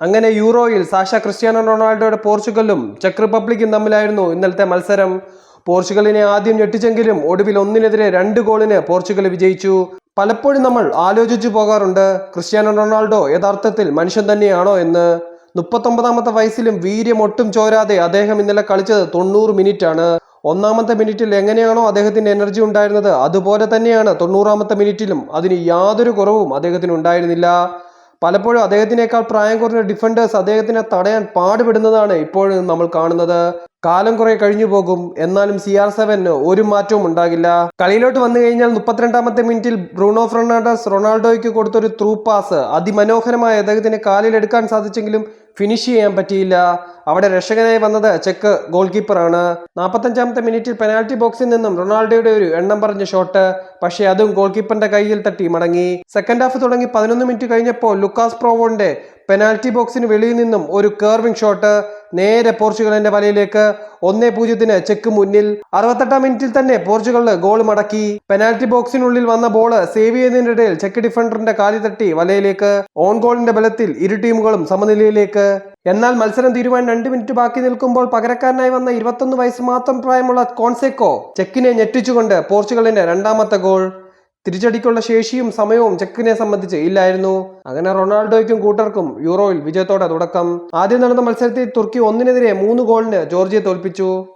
അങ്ങനെ യൂറോയിൽ Sasha Cristiano റൊണാൾഡോയുടെ പോർച്ചുഗലും check റിപ്പബ്ലിക്കും തമ്മിലായിരുന്നു ഇന്നലത്തെ മത്സരം. പോർച്ചുഗലിനെ ആദ്യം ഞെട്ടിച്ചെങ്കിലും ഒടുവിൽ ഒന്നിനെതിരെ രണ്ട് ഗോളിന് പോർച്ചുഗൽ വിജയിച്ചു. പലപ്പോഴും നമ്മൾ ആലോചിച്ചു പോകാറുണ്ട് ക്രിസ്ത്യാനോ റൊണാൾഡോ യഥാർത്ഥത്തിൽ മനുഷ്യൻ തന്നെയാണോ എന്ന്. മുപ്പത്തൊമ്പതാമത്തെ വയസ്സിലും വീര്യം ഒട്ടും ചോരാതെ അദ്ദേഹം ഇന്നലെ കളിച്ചത് തൊണ്ണൂറ് മിനിറ്റ് ആണ് ഒന്നാമത്തെ മിനിറ്റിൽ എങ്ങനെയാണോ അദ്ദേഹത്തിന്റെ എനർജി ഉണ്ടായിരുന്നത് അതുപോലെ തന്നെയാണ് തൊണ്ണൂറാമത്തെ മിനിറ്റിലും അതിന് യാതൊരു കുറവും അദ്ദേഹത്തിന് ഉണ്ടായിരുന്നില്ല. പലപ്പോഴും അദ്ദേഹത്തിനേക്കാൾ പ്രായം കുറഞ്ഞ ഡിഫൻഡേഴ്സ് അദ്ദേഹത്തിനെ തടയാൻ പാടുപെടുന്നതാണ് ഇപ്പോഴും നമ്മൾ കാണുന്നത്. കാലം കുറെ കഴിഞ്ഞു പോകും. എന്നാലും സി ആർ സെവന് ഒരു മാറ്റവും ഉണ്ടാകില്ല. കളിയിലോട്ട് വന്നു കഴിഞ്ഞാൽ മുപ്പത്തിരണ്ടാമത്തെ മിനിറ്റിൽ ബ്രൂണോ ഫെർണാണ്ടസ് റൊണാൾഡോയ്ക്ക് കൊടുത്തൊരു ത്രൂ പാസ് അതിമനോഹരമായ അദ്ദേഹത്തിന് കാലിലെടുക്കാൻ സാധിച്ചെങ്കിലും ഫിനിഷ് ചെയ്യാൻ പറ്റിയില്ല. അവിടെ രക്ഷകനായി വന്നത് ചെക്ക് ഗോൾ കീപ്പറാണ് നാൽപ്പത്തഞ്ചാമത്തെ മിനിറ്റിൽ പെനാൽറ്റി ബോക്സിൽ നിന്നും റൊണാൾഡോയുടെ ഒരു എണ്ണം പറഞ്ഞ ഷോട്ട് പക്ഷേ അതും ഗോൾ കീപ്പറിന്റെ കയ്യിൽ തട്ടി മടങ്ങി. സെക്കൻഡ് ഹാഫ് തുടങ്ങി പതിനൊന്ന് മിനിറ്റ് കഴിഞ്ഞപ്പോൾ ലുക്കാസ് പ്രോവോന്റെ പെനാൽറ്റി ബോക്സിന് വെളിയിൽ നിന്നും ഒരു കേർവിംഗ് ഷോട്ട് നേരെ പോർച്ചുഗലിന്റെ വലയിലേക്ക് ഒന്നേ പൂജ്യത്തിന് ചെക്ക് മുന്നിൽ. അറുപത്തെട്ടാം മിനിറ്റിൽ തന്നെ പോർച്ചുഗൽ ഗോൾ മടക്കി. പെനാൽറ്റി ബോക്സിനുള്ളിൽ വന്ന ബോൾ സേവ് ചെയ്യുന്നതിനിടയിൽ ചെക്ക് ഡിഫൻഡറിന്റെ കാലി തട്ടി വലയിലേക്ക്. ഓൺ ഗോളിന്റെ ബലത്തിൽ ഇരു ടീമുകളും സമനിലയിലേക്ക്. എന്നാൽ മത്സരം തീരുവാൻ രണ്ട് മിനിറ്റ് ബാക്കി നിൽക്കുമ്പോൾ പകരക്കാരനായി വന്ന ഇരുപത്തൊന്ന് വയസ്സ് മാത്രം പ്രായമുള്ള കോൺസെക്കോ ചെക്കിനെ ഞെട്ടിച്ചുകൊണ്ട് പോർച്ചുഗലിന്റെ രണ്ടാമത്തെ ഗോൾ. തിരിച്ചടിക്കുള്ള ശേഷിയും സമയവും ചെക്കിനെ സംബന്ധിച്ച് ഇല്ലായിരുന്നു. അങ്ങനെ റൊണാൾഡോയ്ക്കും കൂട്ടർക്കും യൂറോയിൽ വിജയത്തോടെ തുടക്കം. ആദ്യം നടന്ന മത്സരത്തിൽ തുർക്കി ഒന്നിനെതിരെ മൂന്ന് ഗോളിന് ജോർജിയെ തോൽപ്പിച്ചു.